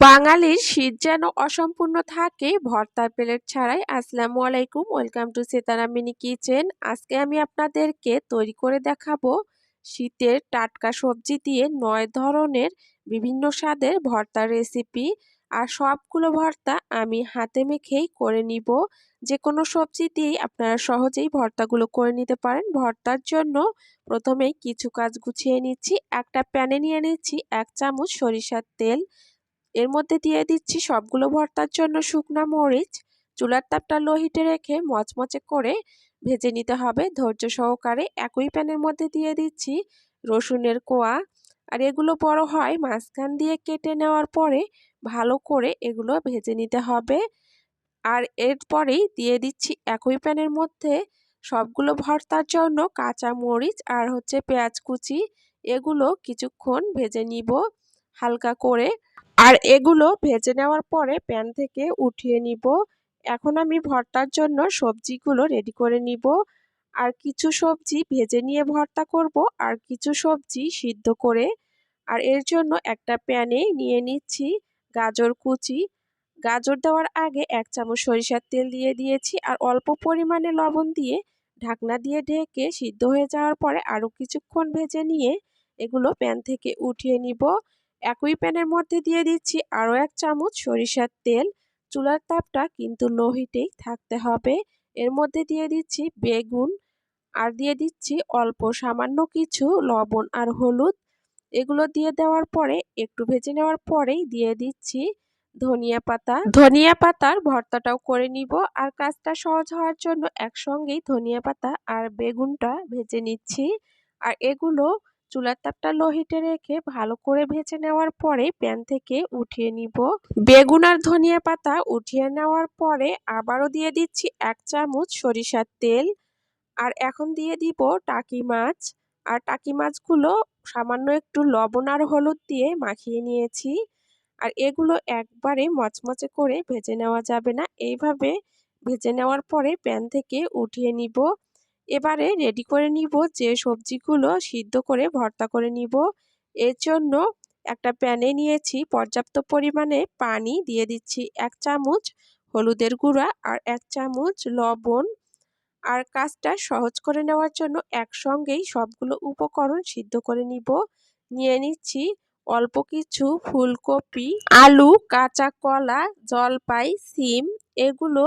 বাঙালির শীত যেন অসম্পূর্ণ থাকে, ভর্তার প্লেট ছাড়াই। আসসালামু আলাইকুম, welcome to Setara mini kitchen. আজকে আমি আপনাদেরকে তৈরি করে দেখাবো শীতের টাটকা সবজি দিয়ে নয় ধরনের বিভিন্ন স্বাদের ভর্তার রেসিপি। আর সবগুলো ভর্তা আমি হাতে মেখেই করে নিব। যে কোনো সবজি দিয়েই আপনারা সহজেই ভর্তাগুলো করে নিতে পারেন। ভর্তার জন্য প্রথমেই কিছু কাজ গুছিয়ে নিচ্ছি। একটা প্যানে নিয়ে নিচ্ছি এক চামচ সরিষার তেল এর মধ্যে দিয়ে দিচ্ছি সবগুলো ভর্তার জন্য শুকনা মরিচ, চুলার তাপটা লো হিটে রেখে মচমচে করে ভেজে নিতে হবে। ধৈর্য সহকারে একই প্যানের মধ্যে দিয়ে দিচ্ছি রসুনের কোয়া। আর এগুলো বড় হয় মাঝখান দিয়ে কেটে নেওয়ার পরে ভালো করে এগুলো ভেজে নিতে হবে। আর এরপরেই দিয়ে দিচ্ছি একই প্যানের মধ্যে সবগুলো ভর্তার জন্য কাঁচা মরিচ আর হচ্ছে পেঁয়াজ কুচি। এগুলো কিছুক্ষণ ভেজে নিব হালকা করে। আর এগুলো ভেজে নেওয়ার পরে প্যান থেকে উঠিয়ে নিব। এখন আমি ভর্তার জন্য সবজিগুলো রেডি করে নিব। আর কিছু সবজি ভেজে নিয়ে ভর্তা করব আর কিছু সবজি সিদ্ধ করে। আর এর জন্য একটা প্যানে নিয়ে নিচ্ছি গাজর কুচি। গাজর দেওয়ার আগে এক চামচ সরিষার তেল দিয়ে দিয়েছি আর অল্প পরিমাণে লবণ দিয়ে ঢাকনা দিয়ে ঢেকে সিদ্ধ হয়ে যাওয়ার পরে আরও কিছুক্ষণ ভেজে নিয়ে এগুলো প্যান থেকে উঠিয়ে নিব। একই প্যানের মধ্যে দিয়ে দিচ্ছি আরও এক চামচ সরিষার তেল। চুলার তাপটা কিন্তু লো হিটেই থাকতে হবে। এর মধ্যে দিয়ে দিচ্ছি বেগুন আর দিয়ে দিচ্ছি অল্প সামান্য কিছু লবণ আর হলুদ। এগুলো দিয়ে দেওয়ার পরে, একটু ভেজে নেওয়ার পরেই দিয়ে দিচ্ছি ধনিয়া পাতা। ধনিয়া পাতার ভর্তাটাও করে নিব আর কাজটা সহজ হওয়ার জন্য একসঙ্গেই ধনিয়া পাতা আর বেগুনটা ভেজে নিচ্ছি। আর এগুলো চুলার তাপটা লো হিটে রেখে ভালো করে ভেজে নেওয়ার পরে প্যান থেকে উঠিয়ে নিব। বেগুন আর ধনিয়া পাতা উঠিয়ে নেওয়ার পরে আবারও দিয়ে দিচ্ছি এক চামচ সরিষার তেল। আর এখন দিয়ে দিব টাকি মাছ। আর টাকি মাছগুলো সামান্য একটু লবণ আর হলুদ দিয়ে মাখিয়ে নিয়েছি। আর এগুলো একবারে মচমচে করে ভেজে নেওয়া যাবে না। এইভাবে ভেজে নেওয়ার পরে প্যান থেকে উঠিয়ে নিব। এবারে রেডি করে নিব যে সবজিগুলো সিদ্ধ করে ভর্তা করে নিব। এর জন্য একটা প্যানে নিয়েছি পর্যাপ্ত পরিমাণে পানি দিয়ে দিচ্ছি এক চামচ হলুদের গুঁড়া আর এক চামচ লবণ। আর কাজটা সহজ করে নেওয়ার জন্য একসঙ্গেই সবগুলো উপকরণ সিদ্ধ করে নিব। নিয়ে নিচ্ছি অল্প কিছু ফুলকপি, আলু, কাঁচা কলা, জলপাই, সিম, এগুলো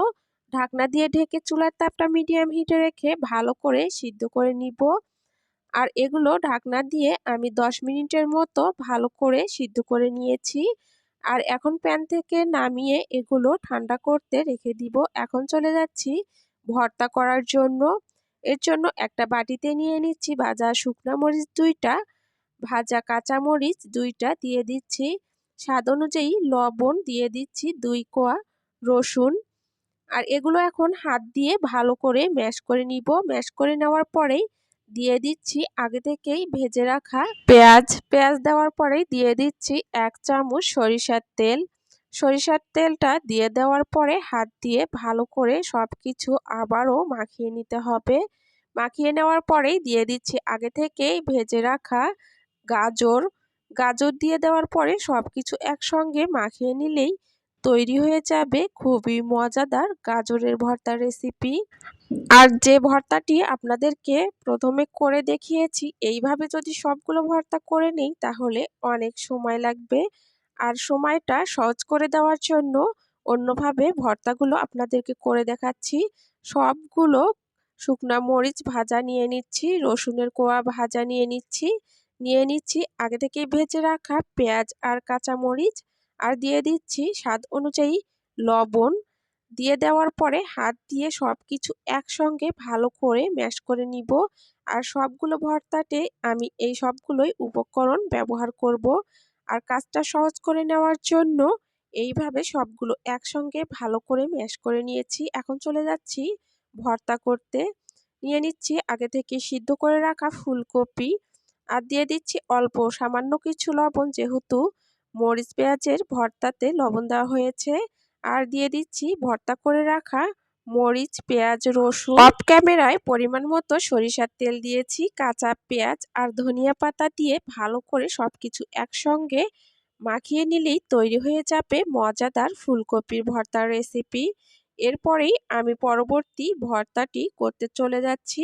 ঢাকনা দিয়ে ঢেকে চুলার তাপটা মিডিয়াম হিটে রেখে ভালো করে সিদ্ধ করে নিব। আর এগুলো ঢাকনা দিয়ে আমি 10 মিনিটের মতো ভালো করে সিদ্ধ করে নিয়েছি। আর এখন প্যান থেকে নামিয়ে এগুলো ঠান্ডা করতে রেখে দিব। এখন চলে যাচ্ছি ভর্তা করার জন্য। এর জন্য একটা বাটিতে নিয়ে নিচ্ছি ভাজা শুকনা মরিচ দুইটা, ভাজা কাঁচা মরিচ দুইটা দিয়ে দিচ্ছি। স্বাদ অনুযায়ী লবণ দিয়ে দিচ্ছি দুই কোয়া রসুন। আর এগুলো এখন হাত দিয়ে ভালো করে ম্যাশ করে নিব। ম্যাশ করে নেওয়ার পরেই দিয়ে দিচ্ছি আগে থেকেই ভেজে রাখা পেঁয়াজ। পেঁয়াজ দেওয়ার পরেই দিয়ে দিচ্ছি এক চামচ সরিষার তেল। সরিষার তেলটা দিয়ে দেওয়ার পরে হাত দিয়ে ভালো করে সব কিছু আবারও মাখিয়ে নিতে হবে। মাখিয়ে নেওয়ার পরেই দিয়ে দিচ্ছি আগে থেকেই ভেজে রাখা গাজর। গাজর দিয়ে দেওয়ার পরে সব কিছু একসঙ্গে মাখিয়ে নিলেই তৈরি হয়ে যাবে। খুবই মজাদার গাজরের ভর্তার রেসিপি আর যে ভর্তাটি আপনাদেরকে প্রথমে করে দেখিয়েছি, এইভাবে যদি সবগুলো ভর্তা করে নেই, তাহলে অনেক সময় লাগবে। আর সময়টা সহজ করে দেওয়ার জন্য অন্যভাবে ভর্তাগুলো আপনাদেরকে করে দেখাচ্ছি। সবগুলো শুকনা মরিচ ভাজা নিয়ে নিচ্ছি, রসুনের কোয়া ভাজা নিয়ে নিচ্ছি। নিয়ে নিচ্ছি, আগে থেকে ভেজে রাখা পেঁয়াজ আর কাঁচা মরিচ আর দিয়ে দিচ্ছি স্বাদ অনুযায়ী লবণ। দিয়ে দেওয়ার পরে হাত দিয়ে সব কিছু একসঙ্গে ভালো করে ম্যাশ করে নিব। আর সবগুলো ভর্তাতে আমি এই সবগুলোই উপকরণ ব্যবহার করব। আর কাজটা সহজ করে নেওয়ার জন্য এইভাবে সবগুলো একসঙ্গে ভালো করে ম্যাশ করে নিয়েছি। এখন চলে যাচ্ছি ভর্তা করতে। নিয়ে নিচ্ছি আগে থেকে সিদ্ধ করে রাখা ফুলকপি। আর দিয়ে দিচ্ছি অল্প সামান্য কিছু লবণ যেহেতু মরিচ পেঁয়াজের ভর্তাতে লবণ দেওয়া হয়েছে। আর দিয়ে দিচ্ছি ভর্তা করে রাখা মরিচ পেঁয়াজ রসুন। অফ ক্যামেরায় পরিমাণ মতো সরিষার তেল দিয়েছি কাঁচা পেঁয়াজ আর ধনিয়া পাতা দিয়ে ভালো করে সব কিছু একসঙ্গে মাখিয়ে নিলেই তৈরি হয়ে যাবে মজাদার ফুলকপির ভর্তার রেসিপি। এরপরেই আমি পরবর্তী ভর্তাটি করতে চলে যাচ্ছি।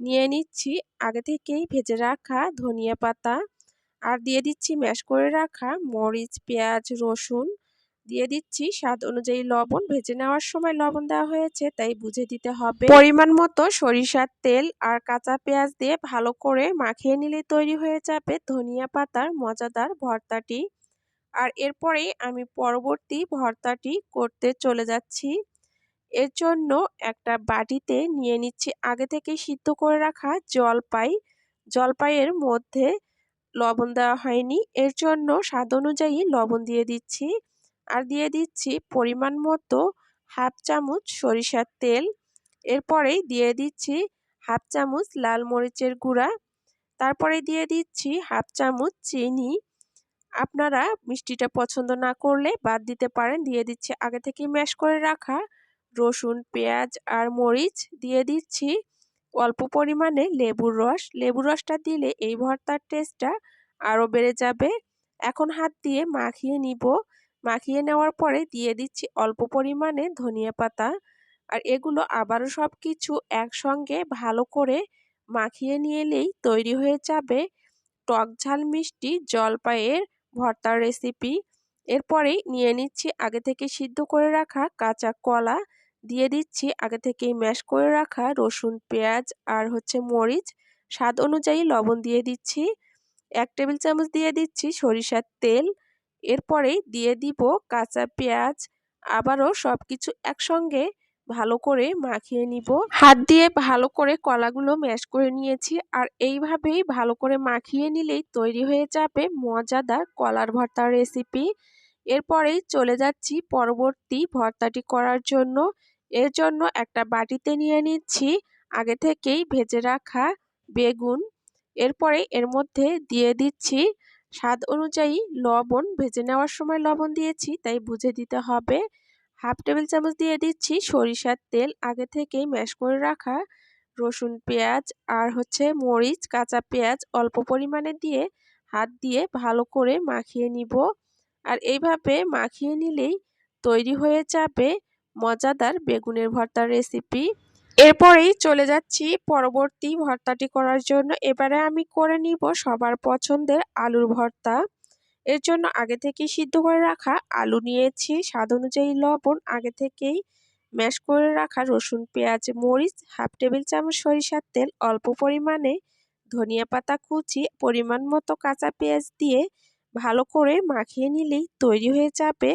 নিয়ে নিচ্ছি আগে থেকেই ভেজে রাখা ধনিয়া পাতা। আর দিয়ে দিচ্ছি ম্যাশ করে রাখা মরিচ, পেঁয়াজ, রসুন। দিয়ে দিচ্ছি স্বাদ অনুযায়ী লবণ। ভেজে নেওয়ার সময় লবণ দেওয়া হয়েছে, তাই বুঝে দিতে হবে। পরিমাণ মতো সরিষার তেল আর কাঁচা পেঁয়াজ দিয়ে ভালো করে মাখিয়ে নিলে তৈরি হয়ে যাবে ধনিয়া পাতার মজাদার ভর্তাটি। আর এরপরেই আমি পরবর্তী ভর্তাটি করতে চলে যাচ্ছি। এর জন্য একটা বাটিতে নিয়ে নিচ্ছি আগে থেকে সিদ্ধ করে রাখা জলপাই। জলপাইয়ের মধ্যে লবণ দেওয়া হয়নি। এর জন্য স্বাদ অনুযায়ী লবণ দিয়ে দিচ্ছি। আর দিয়ে দিচ্ছি পরিমাণ মতো হাফ চামচ সরিষার তেল। এরপরেই দিয়ে দিচ্ছি হাফ চামচ লাল মরিচের গুঁড়া। তারপরে দিয়ে দিচ্ছি হাফ চামচ চিনি। আপনারা মিষ্টিটা পছন্দ না করলে বাদ দিতে পারেন। দিয়ে দিচ্ছি আগে থেকে ম্যাশ করে রাখা রসুন, পেঁয়াজ আর মরিচ। দিয়ে দিচ্ছি অল্প পরিমাণে লেবুর রস। লেবুর রসটা দিলে এই ভর্তার টেস্টটা আরও বেড়ে যাবে। এখন হাত দিয়ে মাখিয়ে নিব। মাখিয়ে নেওয়ার পরে দিয়ে দিচ্ছি অল্প পরিমাণে ধনিয়া পাতা। আর এগুলো আবারও সব কিছু একসঙ্গে ভালো করে মাখিয়ে নিয়েলেই তৈরি হয়ে যাবে টক ঝাল মিষ্টি জলপাইয়ের ভর্তার রেসিপি এরপরেই নিয়ে নিচ্ছি আগে থেকে সিদ্ধ করে রাখা কাঁচা কলা। দিয়ে দিচ্ছি। আগে থেকেই ম্যাশ করে রাখা রসুন, পেঁয়াজ আর হচ্ছে মরিচ। স্বাদ অনুযায়ী লবণ দিয়ে দিচ্ছি। এক টেবিল চামচ দিয়ে দিচ্ছি সরিষার তেল। এরপরেই দিয়ে দিব কাঁচা পেঁয়াজ। আবারও সব কিছু একসঙ্গে ভালো করে মাখিয়ে নিব। হাত দিয়ে ভালো করে কলাগুলো ম্যাশ করে নিয়েছি। আর এইভাবেই ভালো করে মাখিয়ে নিলেই তৈরি হয়ে যাবে মজাদার কলার ভর্তার রেসিপি এরপরেই চলে যাচ্ছি পরবর্তী ভর্তাটি করার জন্য। এর জন্য একটা বাটিতে নিয়ে নিচ্ছি। আগে থেকেই ভেজে রাখা বেগুন। এরপরে এর মধ্যে দিয়ে দিচ্ছি স্বাদ অনুযায়ী লবণ। ভেজে নেওয়ার সময় লবণ দিয়েছি, তাই বুঝে দিতে হবে। হাফ টেবিল চামচ দিয়ে দিচ্ছি সরিষার তেল। আগে থেকেই ম্যাশ করে রাখা রসুন, পেঁয়াজ আর হচ্ছে মরিচ, কাঁচা পেঁয়াজ অল্প পরিমাণে দিয়ে হাত দিয়ে ভালো করে মাখিয়ে নিব। আর এইভাবে মাখিয়ে নিলেই তৈরি হয়ে যাবে মজাদার বেগুনের ভর্তার রেসিপি এরপরেই চলে যাচ্ছি পরবর্তী ভর্তাটি করার জন্য। এবারে আমি করে নিব সবার পছন্দের আলুর ভর্তা। এর জন্য আগে থেকেই সিদ্ধ করে রাখা আলু নিয়েছি। স্বাদ অনুযায়ী লবণ, আগে থেকেই ম্যাশ করে রাখা রসুন, পেঁয়াজ, মরিচ হাফ টেবিল চামচ সরিষার তেল, অল্প পরিমাণে ধনিয়া পাতা কুচি, পরিমাণ মতো কাঁচা পেঁয়াজ দিয়ে ভালো করে মাখিয়ে নিলেই তৈরি হয়ে যাবে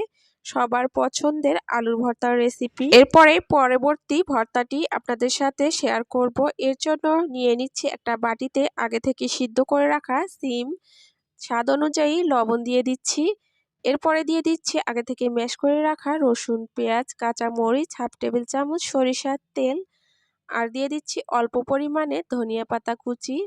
সবার পছন্দের আলুর ভর্তার রেসিপি এরপরে পরবর্তী ভর্তাটি আপনাদের সাথে শেয়ার করব। এর জন্য নিয়ে নিচ্ছি একটা বাটিতে আগে থেকে সিদ্ধ করে রাখা সিম। স্বাদ অনুযায়ী লবণ দিয়ে দিচ্ছি। এরপরে দিয়ে দিচ্ছি আগে থেকে ম্যাশ করে রাখা রসুন, পেঁয়াজ, কাঁচা মরিচ হাফ টেবিল চামচ সরিষার তেল। আর দিয়ে দিচ্ছি অল্প পরিমাণে ধনিয়া পাতা কুচি।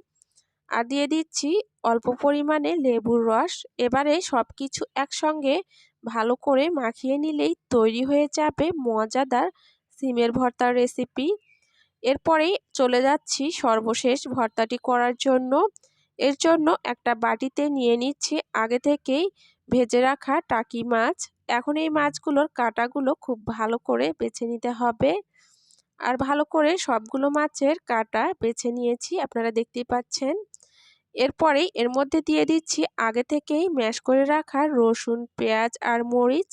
আর দিয়ে দিচ্ছি অল্প পরিমাণে লেবুর রস। এবারে সব কিছু একসঙ্গে ভালো করে মাখিয়ে নিলেই তৈরি হয়ে যাবে মজাদার সিমের ভর্তার রেসিপি এরপরে চলে যাচ্ছি সর্বশেষ ভর্তাটি করার জন্য। এর জন্য একটা বাটিতে নিয়ে নিচ্ছি আগে থেকেই ভেজে রাখা টাকি মাছ। এখন এই মাছগুলোর কাটাগুলো খুব ভালো করে বেছে নিতে হবে। আর ভালো করে সবগুলো মাছের কাটা বেছে নিয়েছি, আপনারা দেখতেই পাচ্ছেন। এরপরেই এর মধ্যে দিয়ে দিচ্ছি আগে থেকেই ম্যাশ করে রাখা রসুন, পেঁয়াজ আর মরিচ।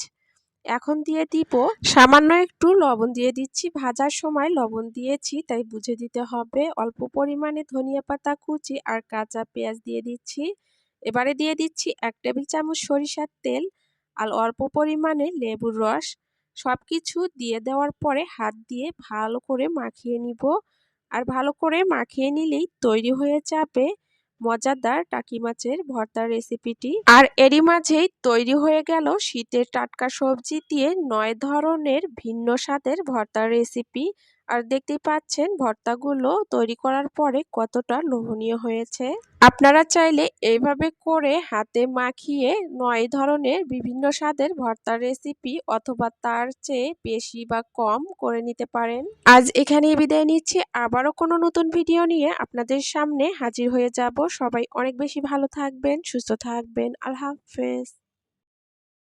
এখন দিয়ে দিব সামান্য একটু লবণ দিয়ে দিচ্ছি। ভাজার সময় লবণ দিয়েছি, তাই বুঝে দিতে হবে। অল্প পরিমাণে ধনিয়া পাতা কুচি আর কাঁচা পেঁয়াজ দিয়ে দিচ্ছি। এবারে দিয়ে দিচ্ছি এক টেবিল চামচ সরিষার তেল আর অল্প পরিমাণে লেবুর রস। সব কিছু দিয়ে দেওয়ার পরে হাত দিয়ে ভালো করে মাখিয়ে নিব। আর ভালো করে মাখিয়ে নিলেই তৈরি হয়ে যাবে মজাদার টাকি মাছের ভর্তার রেসিপিটি আর এরই মাঝেই তৈরি হয়ে গেল শীতের টাটকা সবজি দিয়ে নয় ধরনের ভিন্ন স্বাদের ভর্তার রেসিপি আর দেখতেই পাচ্ছেন ভর্তাগুলো তৈরি করার পরে কতটা লোভনীয় হয়েছে। আপনারা চাইলে এইভাবে করে হাতে মাখিয়ে নয় ধরনের বিভিন্ন স্বাদের ভর্তার রেসিপি অথবা তার চেয়ে বেশি বা কম করে নিতে পারেন। আজ এখানেই বিদায় নিচ্ছি। আবারও কোনো নতুন ভিডিও নিয়ে আপনাদের সামনে হাজির হয়ে যাব। সবাই অনেক বেশি ভালো থাকবেন, সুস্থ থাকবেন। আল্লাহ হাফেজ।